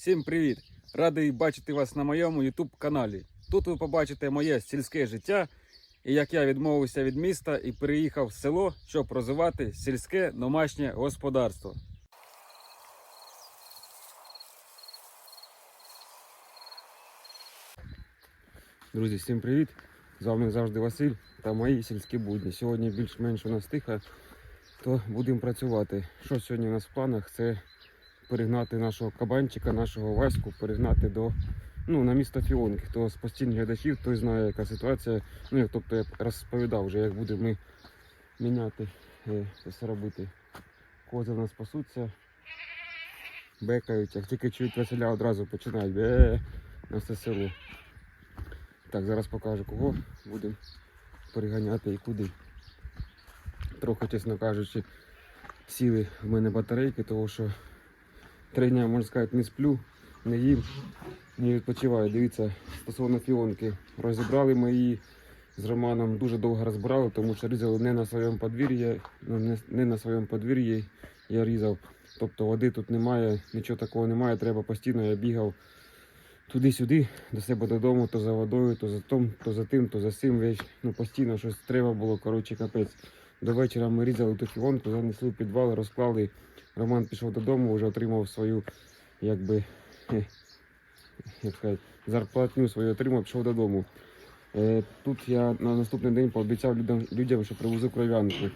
Всім привіт! Радий бачити вас на моєму YouTube каналі. Тут ви побачите моє сільське життя і як я відмовився від міста і переїхав в село, щоб розвивати сільське домашнє господарство. Друзі, всім привіт! З вами завжди Василь та мої сільські будні. Сьогодні більш-менш у нас тихо, то будемо працювати. Що сьогодні у нас в планах? Це перегнати нашого кабанчика, нашого Ваську, перегнати до ну, на місто Фіонки. Хто з постійних глядачів, той знає, яка ситуація. Ну, як тобто я розповідав вже, як будемо ми міняти все робити. Кози в нас пасуться, бекають, як тільки чують Василя, одразу починають бе на все село. Так, зараз покажу кого будемо переганяти і куди. Трохи, чесно кажучи, сіли в мене батарейки, тому що три дня, можна сказати, не сплю, не їм, не відпочиваю. Дивіться, стосовно фіонки. Розібрали ми її з Романом, дуже довго розбирали, тому що різали не на своєму подвір'ї, ну, не, на своєму подвір'ї я різав. Тобто води тут немає, нічого такого немає, треба постійно я бігав туди-сюди, до себе додому, то за водою, то за тим, то за тим, то за сим. Ну, постійно щось треба було, коротше, капець. До вечора ми різали ту фіонку, занесли в підвал, розклали. Роман пішов додому, вже отримав свою, якби, як сказати, зарплатню свою отримав, пішов додому. Е, тут я на наступний день пообіцяв людям, що привезу кров'янку.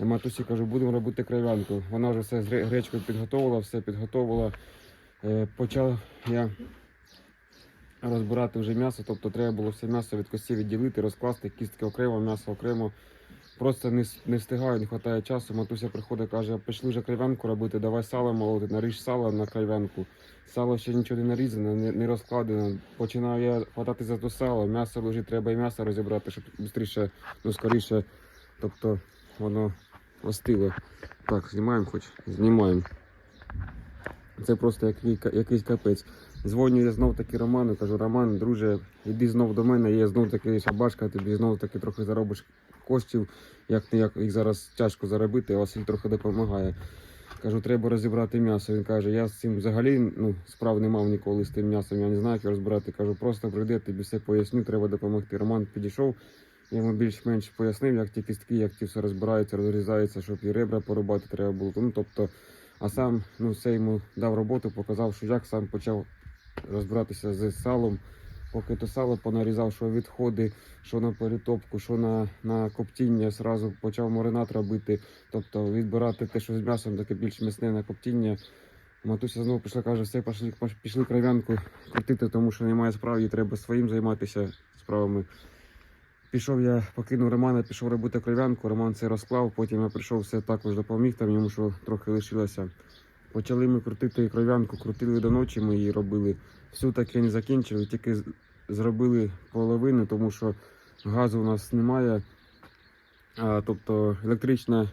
Матусі кажу, будемо робити кров'янку. Вона вже все з гречкою підготовила, все підготовила. Е, почав я розбирати вже м'ясо, тобто треба було все м'ясо від кості відділити, розкласти, кістки окремо, м'ясо окремо. Просто не, не встигаю, не вистачає часу. Матуся приходить, каже, пішли вже кров'янку робити, давай сало молоти, наріж сало на кров'янку. Сало ще нічого не нарізане, не, не розкладено. Починаю я хватати за то сало, м'ясо лежить, треба і м'ясо розібрати, щоб швидше, ну скоріше, тобто воно остило. Так, знімаємо хоч? Знімаємо. Це просто який, якийсь капець. Дзвоню я знов таки Роману, кажу, Роман, друже, іди знов до мене, є знов таки шабашка, тобі знов таки трохи заробиш коштів, як не як їх зараз тяжко заробити, а Василь трохи допомагає. Кажу, треба розібрати м'ясо. Він каже, я з цим взагалі ну, справ не мав ніколи з тим м'ясом, я не знаю, як його розбирати. Кажу, просто прийди, тобі все поясню, треба допомогти. Роман підійшов, я йому більш-менш пояснив, як ті кістки, як ті все розбираються, розрізаються, щоб і ребра порубати треба було. Ну, тобто, а сам ну, все йому дав роботу, показав, що як сам почав розбиратися з салом. Поки то сало понарізав, що відходи, що на перетопку, що на, на коптіння, зразу почав маринад робити. Тобто відбирати те, що з м'ясом, таке більш м'ясне на коптіння. Матуся знову пішла, каже, все, пішли, пішли кров'янку крутити, тому що немає справ, їй треба своїм займатися справами. Пішов я, покинув Романа, пішов робити кров'янку, Роман це розклав, потім я прийшов, все також допоміг, там йому що трохи лишилося. Почали ми крутити кров'янку, крутили до ночі, ми її робили. Всю так і не закінчили, тільки зробили половину, тому що газу у нас немає. А, тобто електрична,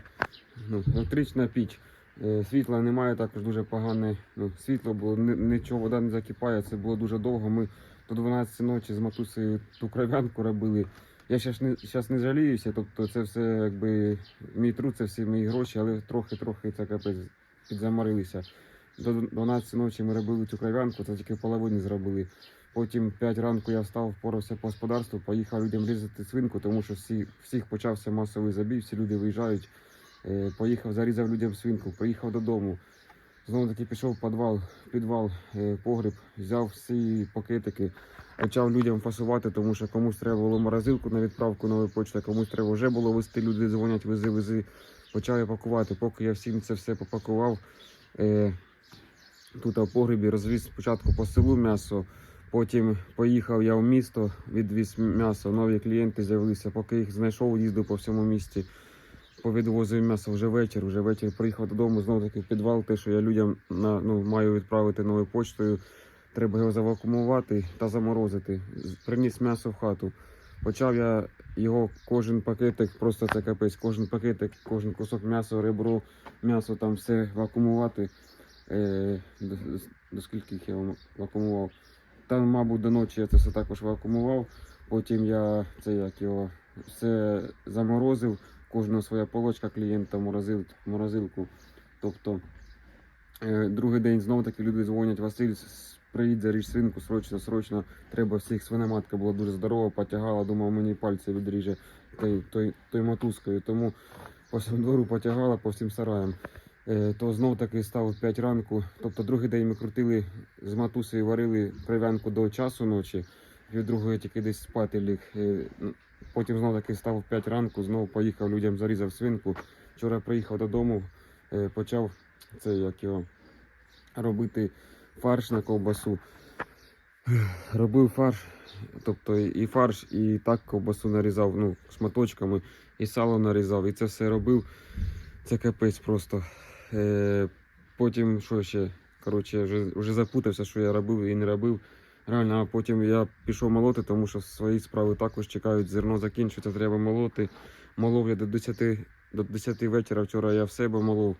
ну, електрична піч. Е, Світла немає, також дуже погане ну, світло ни- нічого, вода не закипає, це було дуже довго. Ми до 12 ночі з матусею ту кров'янку робили. Я зараз не, не жаліюся, тобто це все якби мій труд, це всі мої гроші, але трохи-трохи це капець підзаморилися. До 12 ночі ми робили цю кров'янку, це тільки половину зробили. Потім 5 ранку я встав, впорався по господарству, поїхав людям різати свинку, тому що всі, всіх почався масовий забій, всі люди виїжджають. Е, поїхав, зарізав людям свинку, приїхав додому. Знову таки пішов в підвал, підвал, е, погріб, взяв всі пакетики, почав людям фасувати, тому що комусь треба було морозилку на відправку нової почти, комусь треба вже було вести, люди дзвонять, вези, вези. Почав пакувати. Поки я всім це все попакував. Е, тут в погребі розвіз спочатку по селу м'ясо, потім поїхав я в місто, відвіз м'ясо, нові клієнти з'явилися. Поки їх знайшов, їздив по всьому місті. Повідвозив м'ясо вже вечір, вже вечір приїхав додому, знову таки в підвал, те, що я людям на, ну, маю відправити новою почтою. Треба його завакумувати та заморозити. Приніс м'ясо в хату. Почав я його кожен пакетик, просто це капець, кожен пакетик, кожен кусок м'яса, ребро, м'ясо там все вакуумувати. Е, до, до скільки їх я вакуумував. Там, мабуть, до ночі я це все також вакуумував. Потім я це як його все заморозив. Кожного своя полочка клієнта морозил, морозилку. Тобто Е, Другий день знову таки люди дзвонять, Василь, приїдь заріж свинку, срочно, срочно. Треба всіх свиноматка була дуже здорова, потягала, думав, мені пальці відріже той, той, той мотузкою. Тому по всьому двору потягала, по всім сараям. Е, То знов таки став 5 ранку. Тобто другий день ми крутили з матусею, варили крив'янку до часу ночі. Від другої тільки десь спати ліг. Е, Потім знов таки став 5 ранку, знову поїхав людям, зарізав свинку. Вчора приїхав додому, е, почав це як його робити фарш на ковбасу. Робив фарш, тобто і фарш, і так ковбасу нарізав ну, шматочками, і сало нарізав, і це все робив. Це капець просто. Е, потім що ще? Коротше, вже, вже запутався, що я робив і не робив. Реально, а потім я пішов молоти, тому що свої справи також чекають, зерно закінчується, треба молоти. Молов я до 10, до 10 вечора вчора я в себе молов.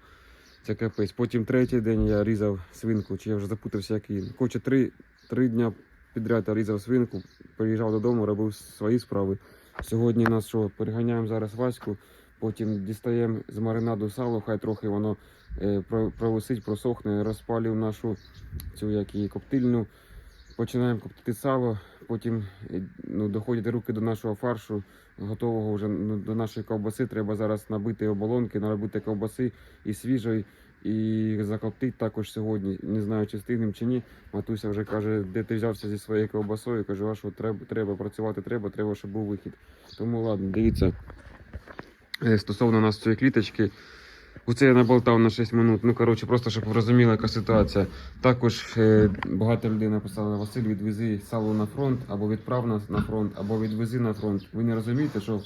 Це капець. Потім третій день я різав свинку, чи я вже запутався, який. Коротше, три, три дня підряд я різав свинку, приїжджав додому, робив свої справи. Сьогодні нас що, переганяємо зараз Ваську, потім дістаємо з маринаду сало, хай трохи воно е, провисить, просохне, розпалюємо нашу цю як її, коптильню. Починаємо коптити сало, потім е, ну, доходять руки до нашого фаршу, готового вже ну, до нашої ковбаси. Треба зараз набити оболонки, наробити ковбаси і свіжої, і закоптити також сьогодні. Не знаю, чи встигнемо чи ні. Матуся вже каже, де ти взявся зі своєю ковбасою. Кажу, а що треба, треба працювати, треба, треба, щоб був вихід. Тому ладно, дивіться. Е, Стосовно нас цієї кліточки. Оце я наболтав на 6 минут. Ну, коротше, просто щоб ви розуміли, яка ситуація. Також е, багато людей написали, Василь, відвези сало на фронт, або відправ нас на фронт, або відвези на фронт. Ви не розумієте, що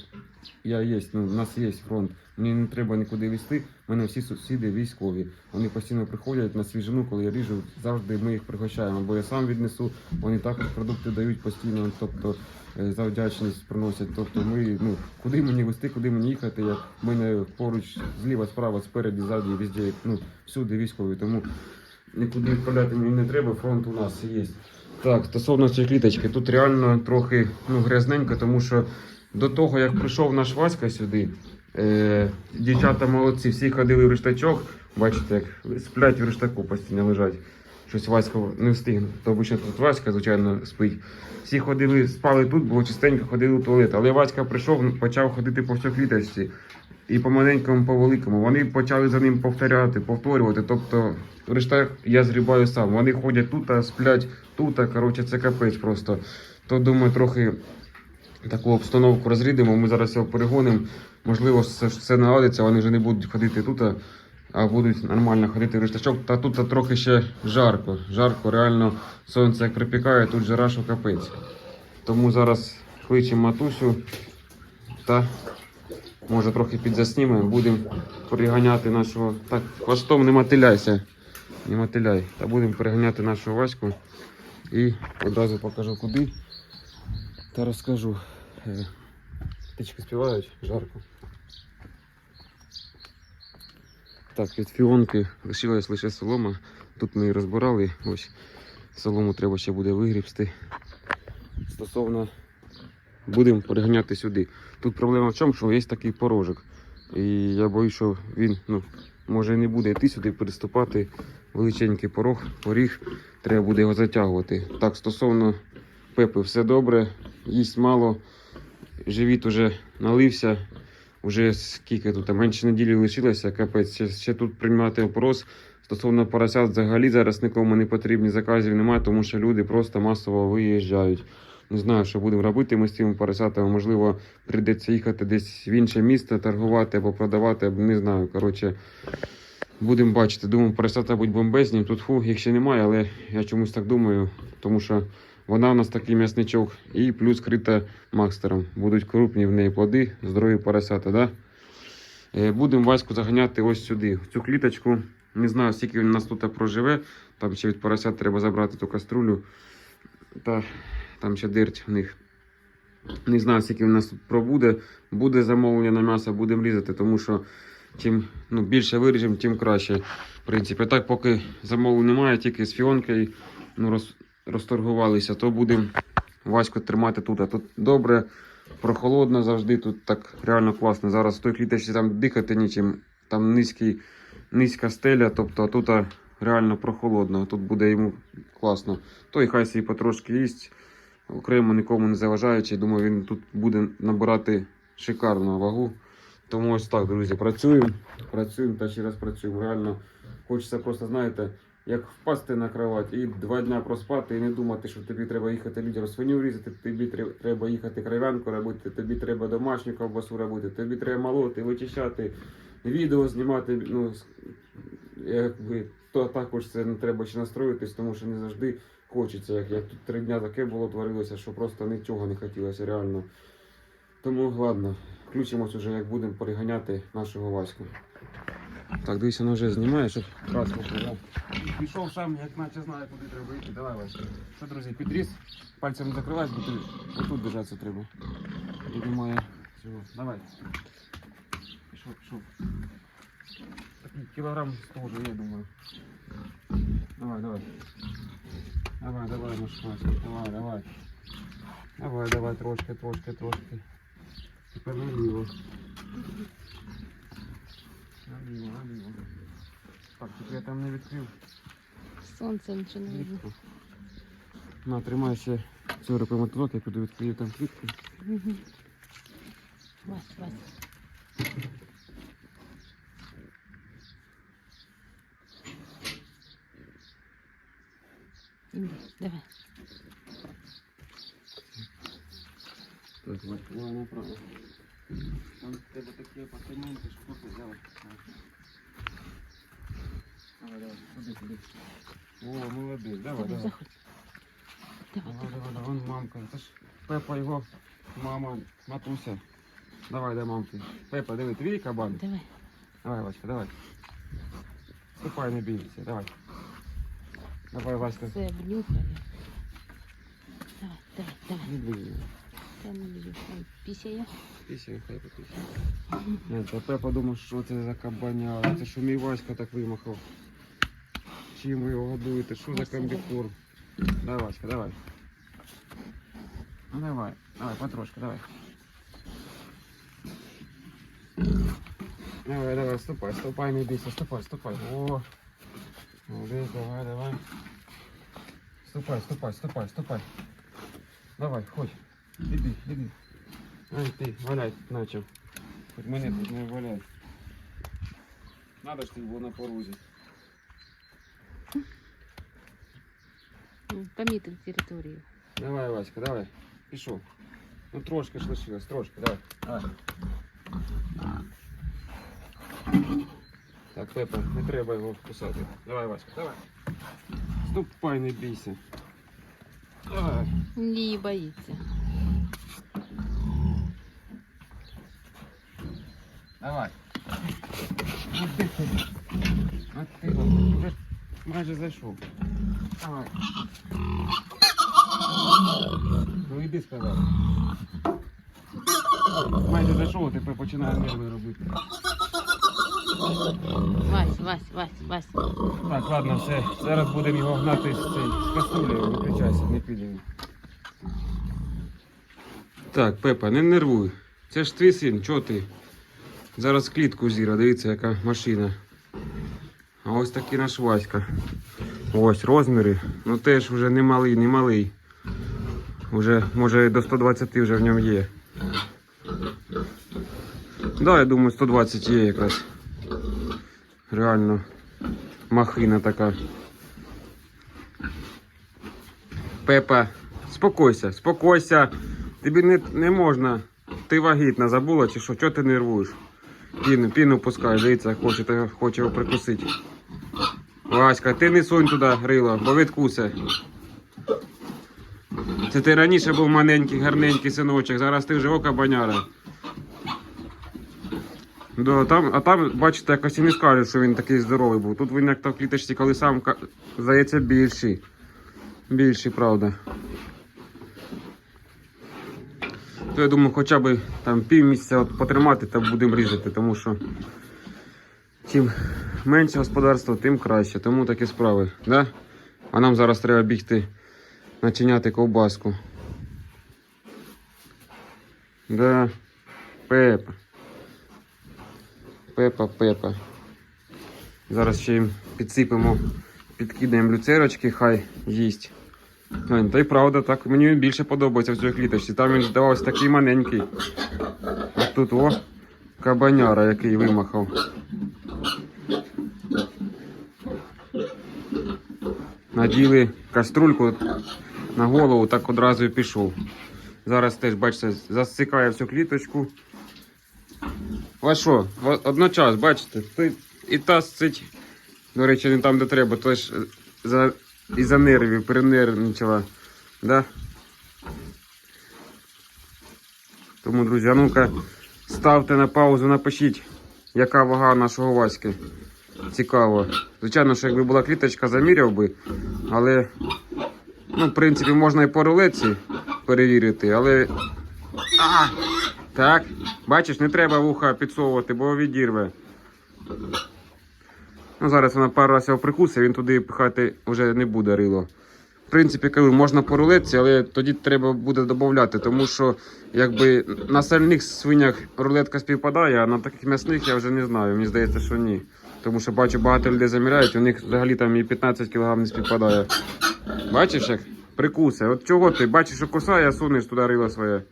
я є, ну, у нас є фронт. Мені не треба нікуди везти. У мене всі сусіди військові. Вони постійно приходять на свіжину, коли я ріжу, завжди ми їх пригощаємо. Бо я сам віднесу, вони також продукти дають постійно, тобто е, за вдячність приносять. Тобто ми, ну, куди мені везти, куди мені їхати, як мене поруч зліва, справа, спереді, ззаді, везде, ну, всюди військові. Тому нікуди відправляти мені не треба, фронт у нас є. Так, стосовно цієї кліточки, тут реально трохи ну, грязненько, тому що до того, як прийшов наш Васька сюди, е, дівчата молодці, всі ходили в рештачок, бачите, як сплять в рештаку постійно лежать. Щось Васька не встигне. То обично тут Васька, звичайно, спить. Всі ходили, спали тут, було чистенько, ходили в туалет. Але Васька прийшов, почав ходити по всій кліточці. І по маленькому, по великому. Вони почали за ним повторяти, повторювати. Тобто, решта я зрібаю сам. Вони ходять тут, а сплять тут, а, коротше, це капець просто. То думаю, трохи таку обстановку розрідимо. Ми зараз його перегонимо. Можливо, все, все наладиться, вони вже не будуть ходити тут, а- будуть нормально ходити в рештачок. Та тут трохи ще жарко. Жарко, реально сонце як припікає, тут жара, що капець. Тому зараз кличемо матусю та може трохи підзаснімемо, будемо переганяти нашого. Так, хвостом не мотиляйся. Не мотиляй. Та будемо переганяти нашу Ваську. І одразу покажу куди. Та розкажу. Птички співають, жарко. Так, від фіонки лишилась лише солома. Тут ми її розбирали. Ось солому треба ще буде вигрібсти. Стосовно будемо переганяти сюди. Тут проблема в чому, що є такий порожок. І я боюсь, що він ну, може не буде йти сюди, переступати. Величенький порог, поріг, треба буде його затягувати. Так, стосовно пепи, все добре, їсть мало, живіт уже налився. Уже скільки тут, менше неділі лишилося, капець. Ще, ще тут приймати опрос. Стосовно поросят взагалі зараз нікому не потрібні заказів немає, тому що люди просто масово виїжджають. Не знаю, що будемо робити ми з цими поросятами. Можливо, прийдеться їхати десь в інше місто, торгувати або продавати, або не знаю. Коротше, будемо бачити. Думаю, поросята будуть бомбезні. Тут фу, їх ще немає, але я чомусь так думаю, тому що вона у нас такий м'ясничок і плюс крита макстером. Будуть крупні в неї плоди, здорові поросята. Да? Е, Будемо Ваську заганяти ось сюди, в цю кліточку. Не знаю, скільки він у нас тут проживе. Там ще від поросят треба забрати ту каструлю. Та там ще дирть в них. Не знаю, скільки в нас тут пробуде. Буде замовлення на м'ясо, будемо різати, тому що чим ну, більше виріжемо, тим краще. В принципі, так, поки замовлень немає, тільки з фіонкою ну, роз, розторгувалися, то будемо Ваську тримати тут. А тут добре, прохолодно завжди, тут так реально класно. Зараз в той кліточці там дихати нічим, там низький, низька стеля, тобто тут реально прохолодно. Тут буде йому класно. Той хай собі потрошки їсть, окремо нікому не заважаючи. Думаю, він тут буде набирати шикарну вагу. Тому ось так, друзі, працюємо, працюємо та ще раз працюємо. Реально хочеться просто, знаєте, як впасти на кровать і два дня проспати і не думати, що тобі треба їхати людям свиню різати, тобі треба їхати кров'янку робити, тобі треба домашню ковбасу робити, тобі треба молоти, вичищати, відео знімати. Ну, якби, то також це не треба ще настроїтись, тому що не завжди хочеться. Як, як тут три дня таке було творилося, що просто нічого не хотілося реально. Тому ладно, включимось уже, як будемо переганяти нашого Ваську. Так, дивися, воно вже знімає, щоб краску було. Пішов сам, як наче знає, куди треба йти. Давай, Вася. Що, друзі, підріз. Пальцем не закривай, бо ти отут держатися треба. Тут немає цього. Давай. Пішов, пішов. Такий кілограм 100 вже є, думаю. Давай, давай. Давай, давай, наш Вася. Давай, давай. Давай, давай, трошки, трошки, трошки. Тепер наліво. Наліво, наліво. Так, тільки я там не відкрив. Сонце нічого не видно. На, тримай ще цю рукою мотилок, я піду відкрию там клітку. Мгм. Вась, Вась. Давай. Так, давай направо. Там в тебе такі апартаменти, що тут взяв. О, молодець, давай, Давай, давай. заходь. Давай, Давай, вон мамка. Це ж Пепа його, мама, матуся. Давай, дай мамки. Пепа, диви, твій кабан. Давай. Давай, Васька, давай. Ступай, не бійся, давай. Давай, Васька. Все обнюхали. Давай, давай, давай. Не бій. Я не люблю. Ой, Пісяє. Хай попісня. Ні, та Пепа думав, що це за кабаня. Це що мій Васька так вимахав. Чим ви його годуєте? Що за Васька, комбікорм? Давай, Васька, давай. Ну давай, давай, потрошку, давай. Давай, давай, ступай, ступай, не бійся, ступай, ступай. О, молодець, давай, давай. Ступай, ступай, ступай, ступай. Давай, ходь. Іди, іди. Ай ти, валяй, начав. Хоч мене тут не валяй. Надо ж ти було на порозі. Помітив територію. Давай, Васька, давай. Пішов. Ну трошки ж лишилось, трошки, давай. Давай. Так, Пепа, не треба його вкусати. Давай, Васька, давай. Ступай, не бійся. Давай. Ні, боїться. Давай. Ну ти ти. А ти вже ж Майже зайшов. Давай. Ну йди сказав. Майже зайшов, а тепер починає нерви робити. Вась, Вась, Вась, Вась. Так, ладно, все. Зараз будемо його гнати з цей з каструлі, виключайся, не піде. він. Так, Пепа, не нервуй. Це ж твій син, чого ти? Зараз клітку зіра, дивіться, яка машина. А ось такий наш Васька. Ось розміри. Ну теж вже не малий, не малий. Уже, може до 120 вже в ньому є. Да, я думаю, 120 є якраз. Реально. Махина така. Пепа, спокойся, спокойся. Тобі не, не можна. Ти вагітна, забула чи що? Чого ти нервуєш? Піну, піну пускай, дивіться, хоче, хоче його прикусити. Васька, ти не сунь туди рило, бо відкусе. Це ти раніше був маленький, гарненький синочок, зараз ти вже ока баняра. Да, там, а там, бачите, якось і не скажуть, що він такий здоровий був. Тут він як то в кліточці, коли сам здається, більший. Більший, правда. То я думаю, хоча б там пів місяця от потримати та будемо різати, тому що чим менше господарство, тим краще. Тому такі справи. Да? А нам зараз треба бігти начиняти ковбаску. Да. Пепа. Пепа, Пепа. Зараз ще їм підсипемо Підкидаємо люцерочки, хай їсть. Та й правда, так мені більше подобається в цій кліточці. Там він здавався такий маленький. А тут о, кабаняра, який вимахав. Наділи каструльку на голову, так одразу і пішов. Зараз теж, бачите, засикає всю кліточку. А що, одночас, бачите, і та сцить. До речі, не там, де треба, то ж за, із-за нервів перенервничала. Да? Тому, друзі, а ну-ка, ставте на паузу, напишіть, яка вага нашого Васьки. Цікаво. Звичайно, що якби була кліточка, заміряв би, але, ну, в принципі, можна і по рулетці перевірити, але. А! Так, бачиш, не треба вуха підсовувати, бо відірве. Ну, зараз вона пару разів прикусить, він туди пихати вже не буде рило. Принципі, кажу, можна по рулетці, але тоді треба буде додати, тому що якби на сальних свинях рулетка співпадає, а на таких м'ясних я вже не знаю. Мені здається, що ні. Тому що бачу, багато людей заміряють, у них взагалі там і 15 кг не співпадає. Бачиш, як прикуси. От чого ти? Бачиш, що кусає, а сунеш туди рило своє.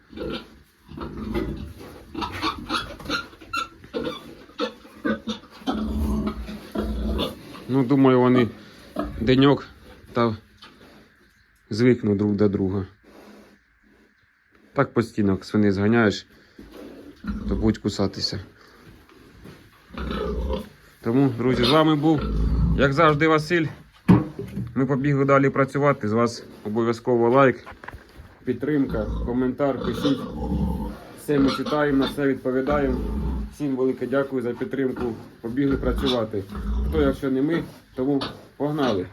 Ну, думаю, вони деньок та звикнуть друг до друга. Так постійно як свини зганяєш, то будуть кусатися. Тому, друзі, з вами був, як завжди, Василь. Ми побігли далі працювати. З вас обов'язково лайк, підтримка, коментар, пишіть. Все ми читаємо, на все відповідаємо. Всім велике дякую за підтримку. Побігли працювати. Хто, якщо не ми, тому погнали.